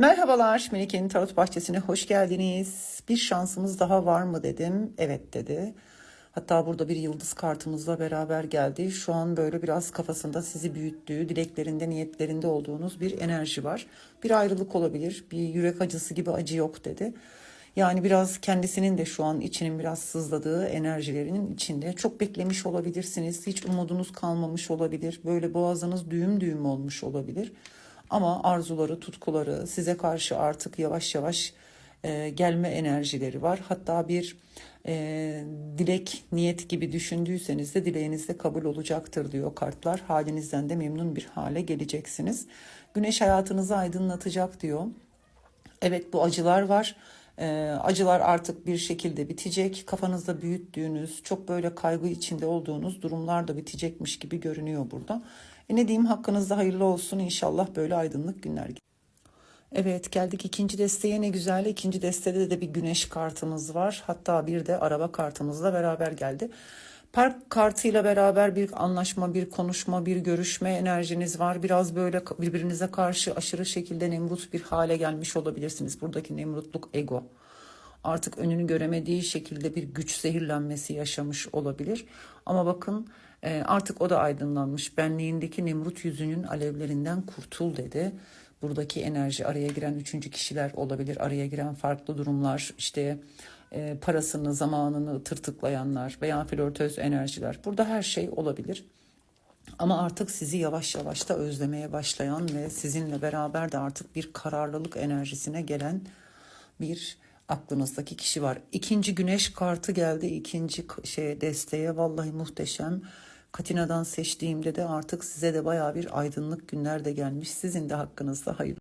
Merhabalar Melike'nin Tarot Bahçesi'ne hoş geldiniz. Bir şansımız daha var mı dedim. Evet dedi. Hatta burada bir yıldız kartımızla beraber geldi. Şu an böyle biraz kafasında sizi büyüttüğü, dileklerinde, niyetlerinde olduğunuz bir enerji var. Bir ayrılık olabilir, bir yürek acısı gibi acı yok dedi. Yani biraz kendisinin de şu an içinin biraz sızladığı enerjilerinin içinde. Çok beklemiş olabilirsiniz. Hiç umudunuz kalmamış olabilir. Böyle boğazınız düğüm düğüm olmuş olabilir. Ama arzuları, tutkuları size karşı artık yavaş yavaş e, gelme enerjileri var. Hatta bir e, dilek, niyet gibi düşündüyseniz de dileğiniz de kabul olacaktır diyor kartlar. Halinizden de memnun bir hale geleceksiniz. Güneş hayatınızı aydınlatacak diyor. Evet bu acılar var. Ee, acılar artık bir şekilde bitecek. Kafanızda büyüttüğünüz, çok böyle kaygı içinde olduğunuz durumlar da bitecekmiş gibi görünüyor burada. E ne diyeyim hakkınızda hayırlı olsun inşallah böyle aydınlık günler. Evet geldik ikinci desteğe ne güzel. İkinci destede de bir güneş kartımız var. Hatta bir de araba kartımızla beraber geldi. Park kartıyla beraber bir anlaşma, bir konuşma, bir görüşme enerjiniz var. Biraz böyle birbirinize karşı aşırı şekilde nemrut bir hale gelmiş olabilirsiniz. Buradaki nemrutluk ego. Artık önünü göremediği şekilde bir güç zehirlenmesi yaşamış olabilir. Ama bakın e, artık o da aydınlanmış. Benliğindeki nemrut yüzünün alevlerinden kurtul dedi. Buradaki enerji araya giren üçüncü kişiler olabilir. Araya giren farklı durumlar işte e, parasını, zamanını tırtıklayanlar veya flörtöz enerjiler. Burada her şey olabilir. Ama artık sizi yavaş yavaş da özlemeye başlayan ve sizinle beraber de artık bir kararlılık enerjisine gelen bir aklınızdaki kişi var. İkinci güneş kartı geldi. ikinci şey desteğe vallahi muhteşem. Katina'dan seçtiğimde de artık size de baya bir aydınlık günler de gelmiş. Sizin de hakkınızda hayırlı.